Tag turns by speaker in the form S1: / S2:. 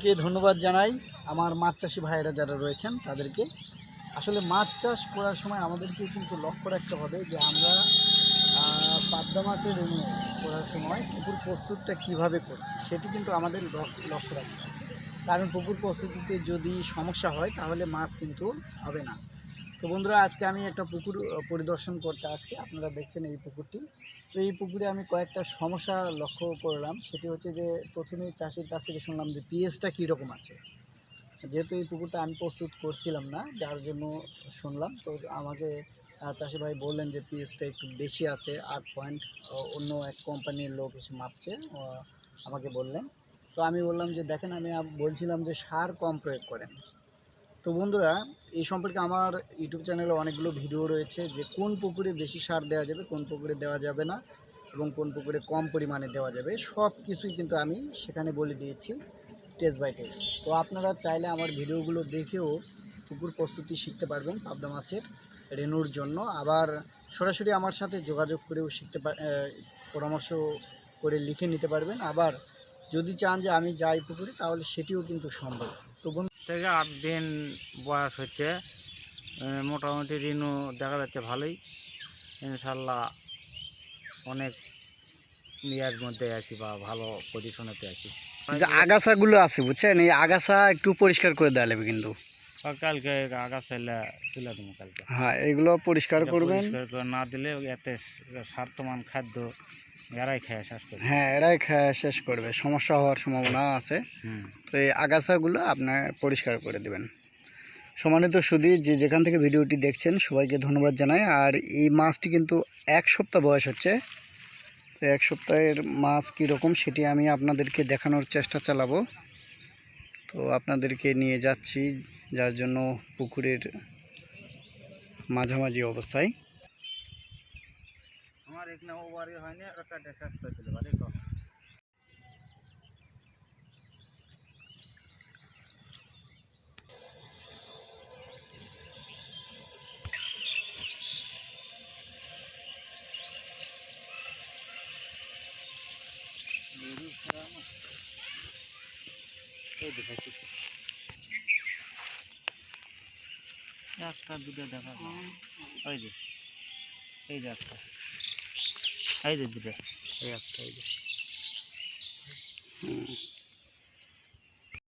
S1: কে ধন্যবাদ জানাই আমার মাছ চাষি ভাইয়েরা যারা রয়েছেন তাদেরকে। আসলে মাছ চাষ করার সময় আমাদেরকে কিন্তু লক্ষ্য রাখতে হবে যে আমরা পাবদা মাছের রেণু করার সময় পুকুর প্রস্তুতটা কীভাবে করছি, সেটি কিন্তু আমাদের লক- লক্ষ্য রাখতে হবে। কারণ পুকুর প্রস্তুতিতে যদি সমস্যা হয় তাহলে মাছ কিন্তু হবে না। তো বন্ধুরা, আজকে আমি একটা পুকুর পরিদর্শন করতে আসছি। আপনারা দেখছেন এই পুকুরটি। তো এই পুকুরে আমি কয়েকটা সমস্যা লক্ষ্য করলাম। সেটি হচ্ছে যে, প্রথমে চাষির কাছ থেকে শুনলাম যে, পিএসটা কীরকম আছে। যেহেতু এই পুকুরটা আমি প্রস্তুত করছিলাম না, যার জন্য শুনলাম। তো আমাকে চাষি ভাই বললেন যে, পিএসটা একটু বেশি আছে, আট পয়েন্ট অন্য এক কোম্পানির লোক এসে মাপছে আমাকে বললেন। তো আমি বললাম যে, দেখেন, আমি বলছিলাম যে, সার কম প্রয়োগ করেন। তো বন্ধুরা, এই সম্পর্কে আমার ইউটিউব চ্যানেলে অনেকগুলো ভিডিও রয়েছে যে কোন পুকুরে বেশি সার দেওয়া যাবে, কোন পুকুরে দেওয়া যাবে না এবং কোন পুকুরে কম পরিমাণে দেওয়া যাবে। সব কিছুই কিন্তু আমি সেখানে বলে দিয়েছি টেস্ট বাই টেস্ট তো আপনারা চাইলে আমার ভিডিওগুলো দেখেও পুকুর প্রস্তুতি শিখতে পারবেন পাবদা মাছের রেনুর জন্য। আবার সরাসরি আমার সাথে যোগাযোগ করেও শিখতে পার পরামর্শ করে লিখে নিতে পারবেন। আবার যদি চান যে আমি যাই পুকুরে, তাহলে সেটিও কিন্তু সম্ভব। তো
S2: থেকে আট দিন বয়স হচ্ছে। মোটামুটি ঋণও দেখা যাচ্ছে ভালোই। ইনশাল্লাহ অনেক ইয়ার মধ্যে আছি বা ভালো পজিশনেতে আছি।
S1: আগাছাগুলো আছে, বুঝছেন? এই আগাছা একটু পরিষ্কার করে দেওয়া লাগবে কিন্তু।
S2: কালকে আগা চাইলে তুলে দেবো কালকে।
S1: হ্যাঁ এগুলো পরিষ্কার করবেন?
S2: না দিলে এতে স্বার্থমান খাদ্য এরাই খেয়ে শেষ করবে।
S1: হ্যাঁ এরাই খা- শেষ করবে সমস্যা হওয়ার সম্ভাবনা আছে। তো এই আগাছাগুলো আপনার পরিষ্কার করে দেবেন। সমানিত সুদী যে যেখান থেকে ভিডিওটি দেখছেন সবাইকে ধন্যবাদ জানাই। আর এই মাছটি কিন্তু এক সপ্তাহ বয়স হচ্ছে। তো এক সপ্তাহের মাছ কীরকম সেটি আমি আপনাদেরকে দেখানোর চেষ্টা চালাবো। তো আপনাদেরকে নিয়ে যাচ্ছি। যার জন্য পুকুরের মাঝামাঝি অবস্থায়।
S2: আমার এখানে একটা দুটো দেখা ওই যে এই যে একটা। এই যে দুটো এই একটা এই যে।
S1: হুম।